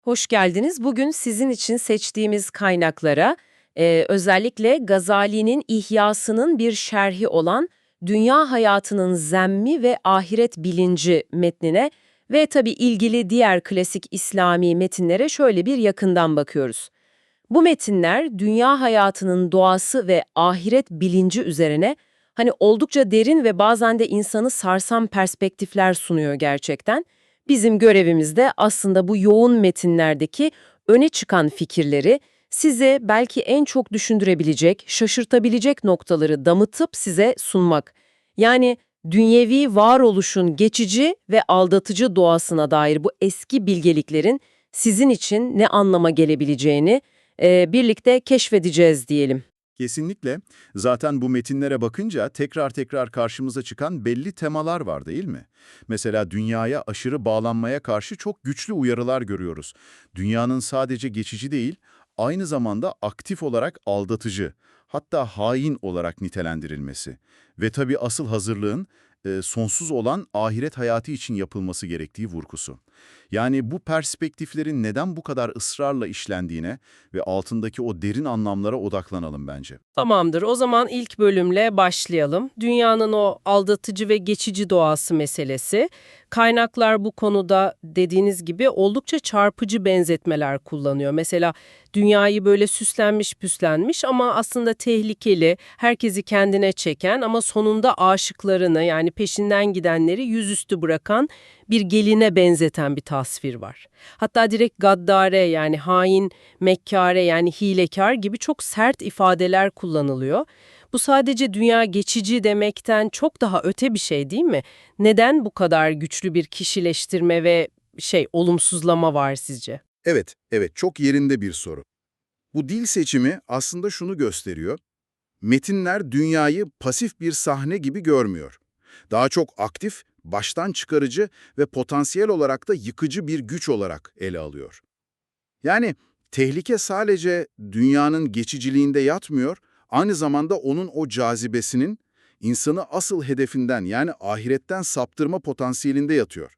Hoş geldiniz. Bugün sizin için seçtiğimiz kaynaklara e, özellikle Gazali'nin İhyası'nın bir şerhi olan Dünya Hayatının Zemmi ve Ahiret Bilinci metnine ve tabii ilgili diğer klasik İslami metinlere şöyle bir yakından bakıyoruz. Bu metinler dünya hayatının doğası ve ahiret bilinci üzerine hani oldukça derin ve bazen de insanı sarsan perspektifler sunuyor gerçekten. Bizim görevimiz de aslında bu yoğun metinlerdeki öne çıkan fikirleri size belki en çok düşündürebilecek, şaşırtabilecek noktaları damıtıp size sunmak. Yani dünyevi varoluşun geçici ve aldatıcı doğasına dair bu eski bilgeliklerin sizin için ne anlama gelebileceğini e, birlikte keşfedeceğiz diyelim. Kesinlikle. Zaten bu metinlere bakınca tekrar tekrar karşımıza çıkan belli temalar var değil mi? Mesela dünyaya aşırı bağlanmaya karşı çok güçlü uyarılar görüyoruz. Dünyanın sadece geçici değil, aynı zamanda aktif olarak aldatıcı, hatta hain olarak nitelendirilmesi. Ve tabii asıl hazırlığın e, sonsuz olan ahiret hayatı için yapılması gerektiği vurgusu. Yani bu perspektiflerin neden bu kadar ısrarla işlendiğine ve altındaki o derin anlamlara odaklanalım bence. Tamamdır. O zaman ilk bölümle başlayalım. Dünyanın o aldatıcı ve geçici doğası meselesi. Kaynaklar bu konuda dediğiniz gibi oldukça çarpıcı benzetmeler kullanıyor. Mesela dünyayı böyle süslenmiş püslenmiş ama aslında tehlikeli, herkesi kendine çeken ama sonunda aşıklarını yani peşinden gidenleri yüzüstü bırakan bir geline benzeten bir tasvir var. Hatta direkt gaddare yani hain, mekkare yani hilekar gibi çok sert ifadeler kullanılıyor. Bu sadece dünya geçici demekten çok daha öte bir şey değil mi? Neden bu kadar güçlü bir kişileştirme ve şey olumsuzlama var sizce? Evet, evet çok yerinde bir soru. Bu dil seçimi aslında şunu gösteriyor. Metinler dünyayı pasif bir sahne gibi görmüyor. Daha çok aktif, baştan çıkarıcı ve potansiyel olarak da yıkıcı bir güç olarak ele alıyor. Yani tehlike sadece dünyanın geçiciliğinde yatmıyor, aynı zamanda onun o cazibesinin insanı asıl hedefinden yani ahiretten saptırma potansiyelinde yatıyor.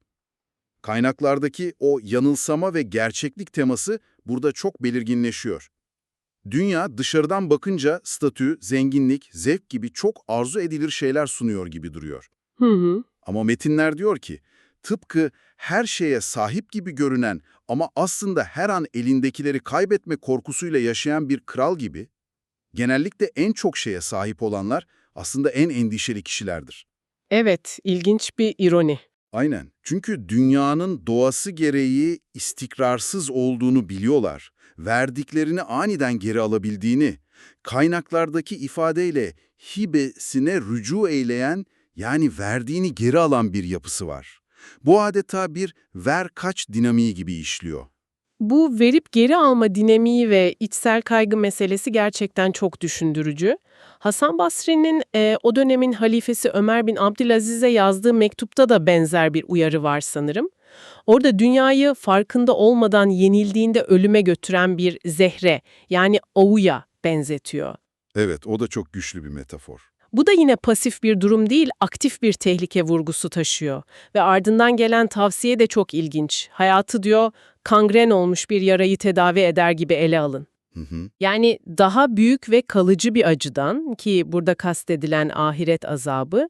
Kaynaklardaki o yanılsama ve gerçeklik teması burada çok belirginleşiyor. Dünya dışarıdan bakınca statü, zenginlik, zevk gibi çok arzu edilir şeyler sunuyor gibi duruyor. Hı hı. Ama metinler diyor ki, tıpkı her şeye sahip gibi görünen ama aslında her an elindekileri kaybetme korkusuyla yaşayan bir kral gibi, genellikle en çok şeye sahip olanlar aslında en endişeli kişilerdir. Evet, ilginç bir ironi. Aynen. Çünkü dünyanın doğası gereği istikrarsız olduğunu biliyorlar. Verdiklerini aniden geri alabildiğini, kaynaklardaki ifadeyle hibesine rücu eyleyen yani verdiğini geri alan bir yapısı var. Bu adeta bir ver-kaç dinamiği gibi işliyor. Bu verip geri alma dinamiği ve içsel kaygı meselesi gerçekten çok düşündürücü. Hasan Basri'nin e, o dönemin halifesi Ömer bin Abdülaziz'e yazdığı mektupta da benzer bir uyarı var sanırım. Orada dünyayı farkında olmadan yenildiğinde ölüme götüren bir zehre yani ovuya benzetiyor. Evet, o da çok güçlü bir metafor. Bu da yine pasif bir durum değil, aktif bir tehlike vurgusu taşıyor. Ve ardından gelen tavsiye de çok ilginç. Hayatı diyor, kangren olmuş bir yarayı tedavi eder gibi ele alın. Hı hı. Yani daha büyük ve kalıcı bir acıdan ki burada kastedilen ahiret azabı,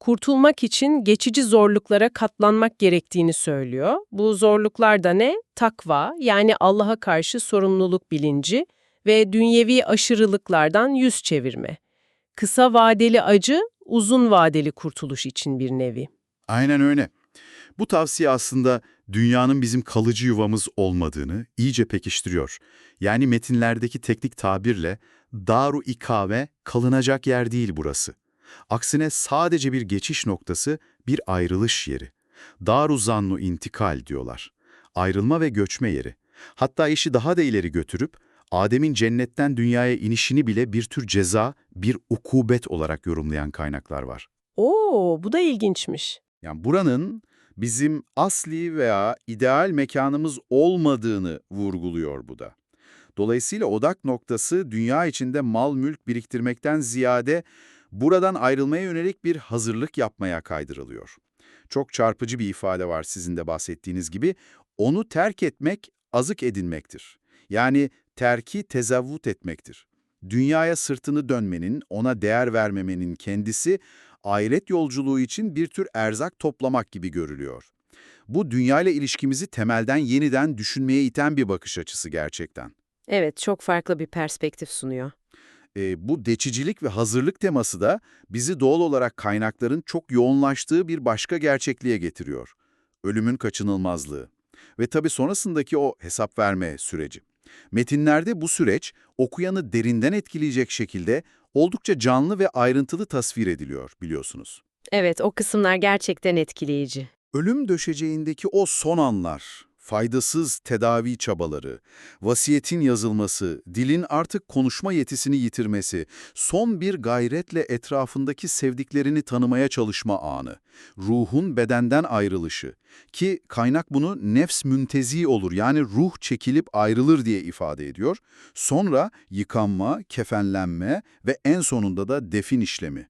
kurtulmak için geçici zorluklara katlanmak gerektiğini söylüyor. Bu zorluklar da ne? Takva, yani Allah'a karşı sorumluluk bilinci ve dünyevi aşırılıklardan yüz çevirme. Kısa vadeli acı, uzun vadeli kurtuluş için bir nevi. Aynen öyle. Bu tavsiye aslında dünyanın bizim kalıcı yuvamız olmadığını iyice pekiştiriyor. Yani metinlerdeki teknik tabirle daru ikave kalınacak yer değil burası. Aksine sadece bir geçiş noktası, bir ayrılış yeri. Daru zannu intikal diyorlar. Ayrılma ve göçme yeri. Hatta işi daha da ileri götürüp Adem'in cennetten dünyaya inişini bile bir tür ceza, bir ukubet olarak yorumlayan kaynaklar var. Oo, bu da ilginçmiş. Yani buranın bizim asli veya ideal mekanımız olmadığını vurguluyor bu da. Dolayısıyla odak noktası dünya içinde mal mülk biriktirmekten ziyade buradan ayrılmaya yönelik bir hazırlık yapmaya kaydırılıyor. Çok çarpıcı bir ifade var sizin de bahsettiğiniz gibi. Onu terk etmek azık edinmektir. Yani terki tezavvut etmektir. Dünyaya sırtını dönmenin, ona değer vermemenin kendisi ahiret yolculuğu için bir tür erzak toplamak gibi görülüyor. Bu dünyayla ilişkimizi temelden yeniden düşünmeye iten bir bakış açısı gerçekten. Evet, çok farklı bir perspektif sunuyor. E, bu deçicilik ve hazırlık teması da bizi doğal olarak kaynakların çok yoğunlaştığı bir başka gerçekliğe getiriyor. Ölümün kaçınılmazlığı. Ve tabii sonrasındaki o hesap verme süreci. Metinlerde bu süreç okuyanı derinden etkileyecek şekilde oldukça canlı ve ayrıntılı tasvir ediliyor biliyorsunuz. Evet, o kısımlar gerçekten etkileyici. Ölüm döşeceğindeki o son anlar, faydasız tedavi çabaları, vasiyetin yazılması, dilin artık konuşma yetisini yitirmesi, son bir gayretle etrafındaki sevdiklerini tanımaya çalışma anı, ruhun bedenden ayrılışı ki kaynak bunu nefs müntezi olur yani ruh çekilip ayrılır diye ifade ediyor. Sonra yıkanma, kefenlenme ve en sonunda da defin işlemi.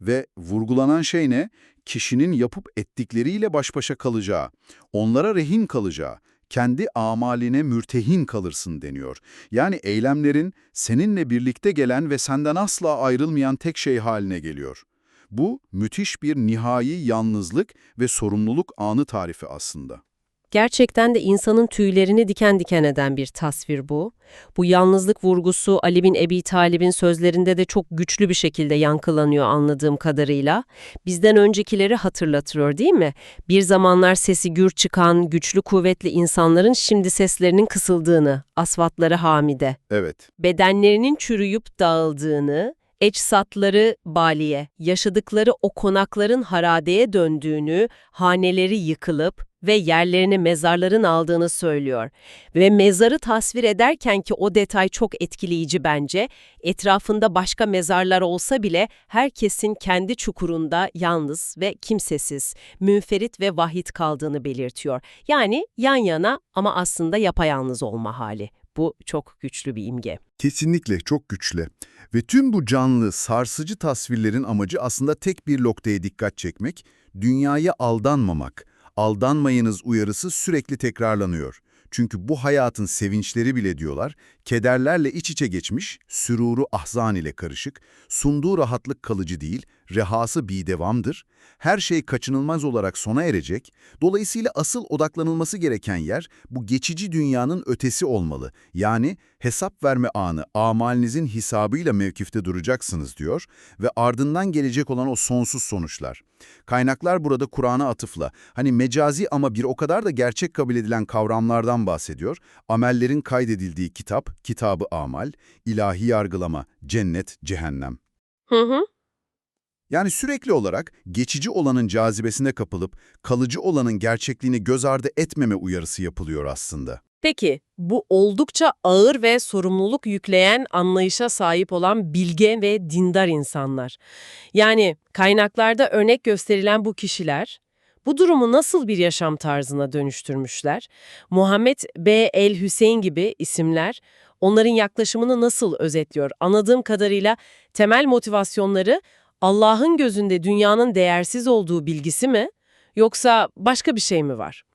Ve vurgulanan şey ne? Kişinin yapıp ettikleriyle baş başa kalacağı, onlara rehin kalacağı, kendi amaline mürtehin kalırsın deniyor. Yani eylemlerin seninle birlikte gelen ve senden asla ayrılmayan tek şey haline geliyor. Bu müthiş bir nihai yalnızlık ve sorumluluk anı tarifi aslında. Gerçekten de insanın tüylerini diken diken eden bir tasvir bu. Bu yalnızlık vurgusu Ali bin Ebi Talib'in sözlerinde de çok güçlü bir şekilde yankılanıyor anladığım kadarıyla. Bizden öncekileri hatırlatıyor değil mi? Bir zamanlar sesi gür çıkan, güçlü kuvvetli insanların şimdi seslerinin kısıldığını, asvatları hamide, Evet, bedenlerinin çürüyüp dağıldığını, eçsatları baliye, yaşadıkları o konakların haradeye döndüğünü, haneleri yıkılıp ve yerlerini mezarların aldığını söylüyor. Ve mezarı tasvir ederken ki o detay çok etkileyici bence, etrafında başka mezarlar olsa bile herkesin kendi çukurunda yalnız ve kimsesiz, münferit ve vahit kaldığını belirtiyor. Yani yan yana ama aslında yapayalnız olma hali. Bu çok güçlü bir imge. Kesinlikle çok güçlü. Ve tüm bu canlı, sarsıcı tasvirlerin amacı aslında tek bir noktaya dikkat çekmek, dünyaya aldanmamak. Aldanmayınız uyarısı sürekli tekrarlanıyor. Çünkü bu hayatın sevinçleri bile diyorlar, kederlerle iç içe geçmiş, süruru ahzan ile karışık, sunduğu rahatlık kalıcı değil, rehası bidevamdır, her şey kaçınılmaz olarak sona erecek, dolayısıyla asıl odaklanılması gereken yer bu geçici dünyanın ötesi olmalı. Yani hesap verme anı, amalinizin hesabıyla mevkifte duracaksınız diyor ve ardından gelecek olan o sonsuz sonuçlar. Kaynaklar burada Kur'an'a atıfla, hani mecazi ama bir o kadar da gerçek kabul edilen kavramlardan bahsediyor. Amellerin kaydedildiği kitap, kitabı amal, ilahi yargılama, cennet, cehennem. Hı hı. Yani sürekli olarak geçici olanın cazibesine kapılıp kalıcı olanın gerçekliğini göz ardı etmeme uyarısı yapılıyor aslında. Peki, bu oldukça ağır ve sorumluluk yükleyen anlayışa sahip olan bilge ve dindar insanlar. Yani kaynaklarda örnek gösterilen bu kişiler, bu durumu nasıl bir yaşam tarzına dönüştürmüşler? Muhammed B. El Hüseyin gibi isimler onların yaklaşımını nasıl özetliyor? Anladığım kadarıyla temel motivasyonları Allah'ın gözünde dünyanın değersiz olduğu bilgisi mi? Yoksa başka bir şey mi var?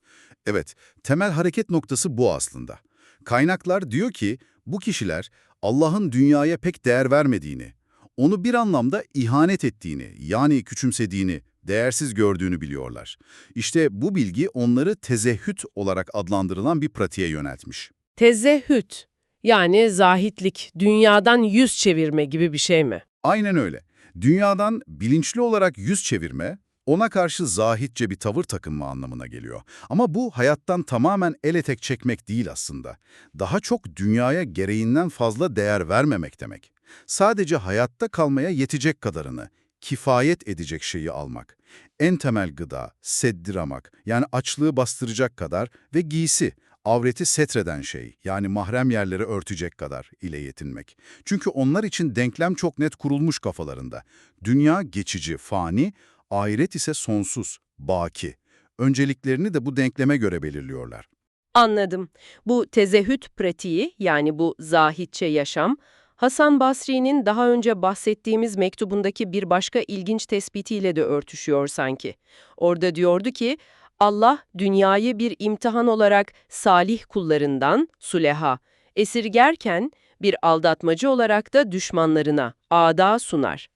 Evet, temel hareket noktası bu aslında. Kaynaklar diyor ki bu kişiler Allah'ın dünyaya pek değer vermediğini, onu bir anlamda ihanet ettiğini, yani küçümsediğini, değersiz gördüğünü biliyorlar. İşte bu bilgi onları tezehhüt olarak adlandırılan bir pratiğe yöneltmiş. Tezehhüt, yani zahitlik, dünyadan yüz çevirme gibi bir şey mi? Aynen öyle. Dünyadan bilinçli olarak yüz çevirme, ona karşı zahitçe bir tavır takınma anlamına geliyor. Ama bu hayattan tamamen el etek çekmek değil aslında. Daha çok dünyaya gereğinden fazla değer vermemek demek. Sadece hayatta kalmaya yetecek kadarını, kifayet edecek şeyi almak. En temel gıda, seddiramak, yani açlığı bastıracak kadar ve giysi, avreti setreden şey, yani mahrem yerleri örtecek kadar ile yetinmek. Çünkü onlar için denklem çok net kurulmuş kafalarında. Dünya geçici, fani, ahiret ise sonsuz, baki. Önceliklerini de bu denkleme göre belirliyorlar. Anladım. Bu tezehüt pratiği yani bu zahitçe yaşam, Hasan Basri'nin daha önce bahsettiğimiz mektubundaki bir başka ilginç tespitiyle de örtüşüyor sanki. Orada diyordu ki, Allah dünyayı bir imtihan olarak salih kullarından, suleha, esirgerken bir aldatmacı olarak da düşmanlarına, ada sunar.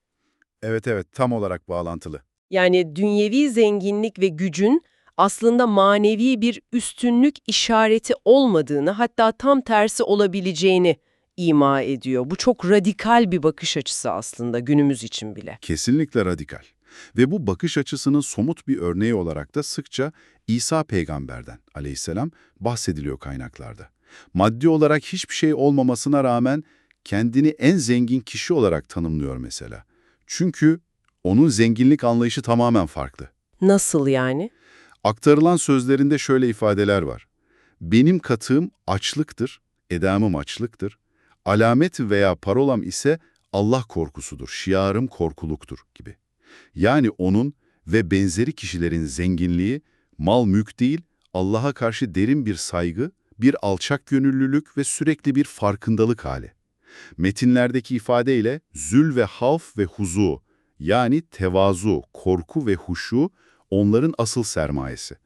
Evet evet tam olarak bağlantılı. Yani dünyevi zenginlik ve gücün aslında manevi bir üstünlük işareti olmadığını hatta tam tersi olabileceğini ima ediyor. Bu çok radikal bir bakış açısı aslında günümüz için bile. Kesinlikle radikal. Ve bu bakış açısının somut bir örneği olarak da sıkça İsa peygamberden aleyhisselam bahsediliyor kaynaklarda. Maddi olarak hiçbir şey olmamasına rağmen kendini en zengin kişi olarak tanımlıyor mesela. Çünkü onun zenginlik anlayışı tamamen farklı. Nasıl yani? Aktarılan sözlerinde şöyle ifadeler var. Benim katığım açlıktır, edamım açlıktır. Alamet veya parolam ise Allah korkusudur, şiarım korkuluktur gibi. Yani onun ve benzeri kişilerin zenginliği mal mülk değil, Allah'a karşı derin bir saygı, bir alçak gönüllülük ve sürekli bir farkındalık hali. Metinlerdeki ifadeyle zül ve havf ve huzu yani tevazu, korku ve huşu onların asıl sermayesi.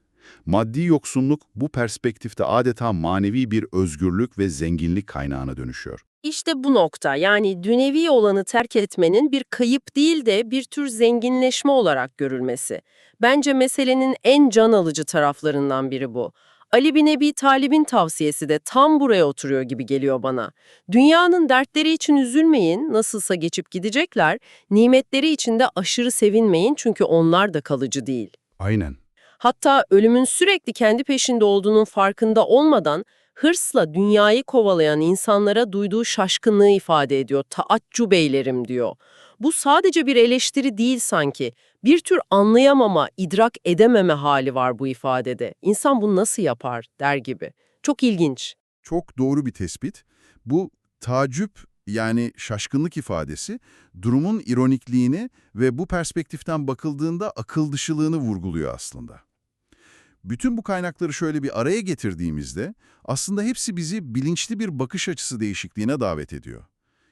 Maddi yoksunluk bu perspektifte adeta manevi bir özgürlük ve zenginlik kaynağına dönüşüyor. İşte bu nokta yani dünyevi olanı terk etmenin bir kayıp değil de bir tür zenginleşme olarak görülmesi. Bence meselenin en can alıcı taraflarından biri bu. Ali bin Ebi Talib'in tavsiyesi de tam buraya oturuyor gibi geliyor bana. Dünyanın dertleri için üzülmeyin, nasılsa geçip gidecekler, nimetleri için de aşırı sevinmeyin çünkü onlar da kalıcı değil. Aynen. Hatta ölümün sürekli kendi peşinde olduğunun farkında olmadan hırsla dünyayı kovalayan insanlara duyduğu şaşkınlığı ifade ediyor. Taaccub eylerim diyor. Bu sadece bir eleştiri değil sanki. Bir tür anlayamama, idrak edememe hali var bu ifadede. İnsan bunu nasıl yapar der gibi. Çok ilginç. Çok doğru bir tespit. Bu tacip yani şaşkınlık ifadesi durumun ironikliğini ve bu perspektiften bakıldığında akıl dışılığını vurguluyor aslında. Bütün bu kaynakları şöyle bir araya getirdiğimizde aslında hepsi bizi bilinçli bir bakış açısı değişikliğine davet ediyor.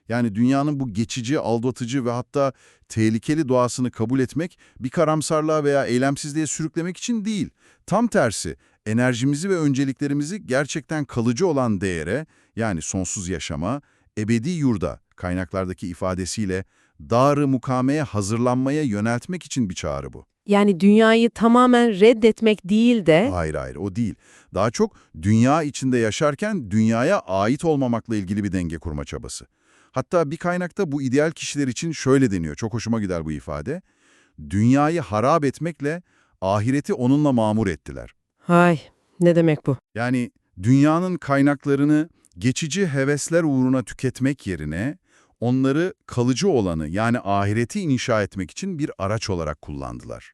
Yani dünyanın bu geçici, aldatıcı ve hatta tehlikeli doğasını kabul etmek bir karamsarlığa veya eylemsizliğe sürüklemek için değil. Tam tersi, enerjimizi ve önceliklerimizi gerçekten kalıcı olan değere, yani sonsuz yaşama, ebedi yurda kaynaklardaki ifadesiyle dar-ı mukameye hazırlanmaya yöneltmek için bir çağrı bu. Yani dünyayı tamamen reddetmek değil de Hayır hayır o değil. Daha çok dünya içinde yaşarken dünyaya ait olmamakla ilgili bir denge kurma çabası. Hatta bir kaynakta bu ideal kişiler için şöyle deniyor, çok hoşuma gider bu ifade. Dünyayı harap etmekle ahireti onunla mamur ettiler. hay ne demek bu? Yani dünyanın kaynaklarını geçici hevesler uğruna tüketmek yerine onları kalıcı olanı yani ahireti inşa etmek için bir araç olarak kullandılar.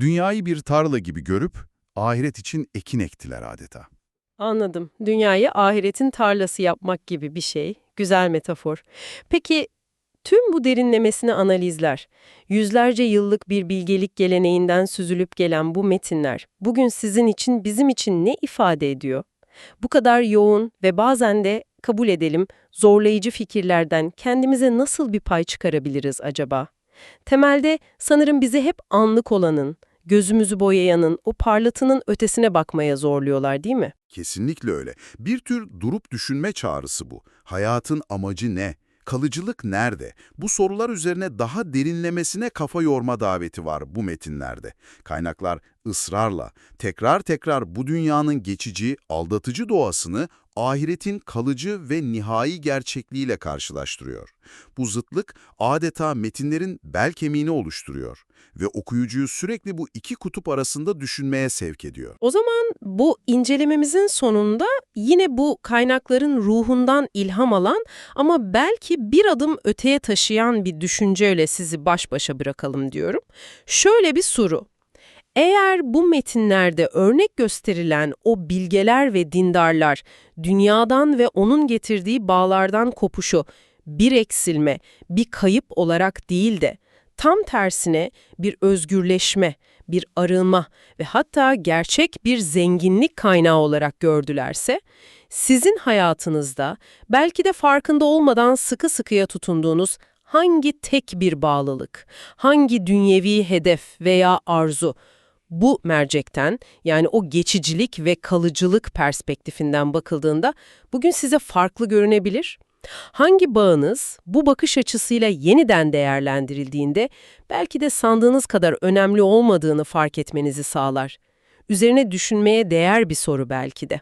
Dünyayı bir tarla gibi görüp ahiret için ekin ektiler adeta. Anladım. Dünyayı ahiretin tarlası yapmak gibi bir şey. Güzel metafor. Peki tüm bu derinlemesine analizler, yüzlerce yıllık bir bilgelik geleneğinden süzülüp gelen bu metinler bugün sizin için bizim için ne ifade ediyor? Bu kadar yoğun ve bazen de kabul edelim zorlayıcı fikirlerden kendimize nasıl bir pay çıkarabiliriz acaba? Temelde sanırım bizi hep anlık olanın, gözümüzü boyayanın, o parlatının ötesine bakmaya zorluyorlar değil mi? Kesinlikle öyle. Bir tür durup düşünme çağrısı bu. Hayatın amacı ne? Kalıcılık nerede? Bu sorular üzerine daha derinlemesine kafa yorma daveti var bu metinlerde. Kaynaklar ısrarla, tekrar tekrar bu dünyanın geçici, aldatıcı doğasını ahiretin kalıcı ve nihai gerçekliğiyle karşılaştırıyor. Bu zıtlık adeta metinlerin bel kemiğini oluşturuyor ve okuyucuyu sürekli bu iki kutup arasında düşünmeye sevk ediyor. O zaman bu incelememizin sonunda yine bu kaynakların ruhundan ilham alan ama belki bir adım öteye taşıyan bir düşünceyle sizi baş başa bırakalım diyorum. Şöyle bir soru. Eğer bu metinlerde örnek gösterilen o bilgeler ve dindarlar dünyadan ve onun getirdiği bağlardan kopuşu bir eksilme, bir kayıp olarak değil de tam tersine bir özgürleşme, bir arınma ve hatta gerçek bir zenginlik kaynağı olarak gördülerse, sizin hayatınızda belki de farkında olmadan sıkı sıkıya tutunduğunuz hangi tek bir bağlılık, hangi dünyevi hedef veya arzu Bu mercekten yani o geçicilik ve kalıcılık perspektifinden bakıldığında bugün size farklı görünebilir. Hangi bağınız bu bakış açısıyla yeniden değerlendirildiğinde belki de sandığınız kadar önemli olmadığını fark etmenizi sağlar. Üzerine düşünmeye değer bir soru belki de.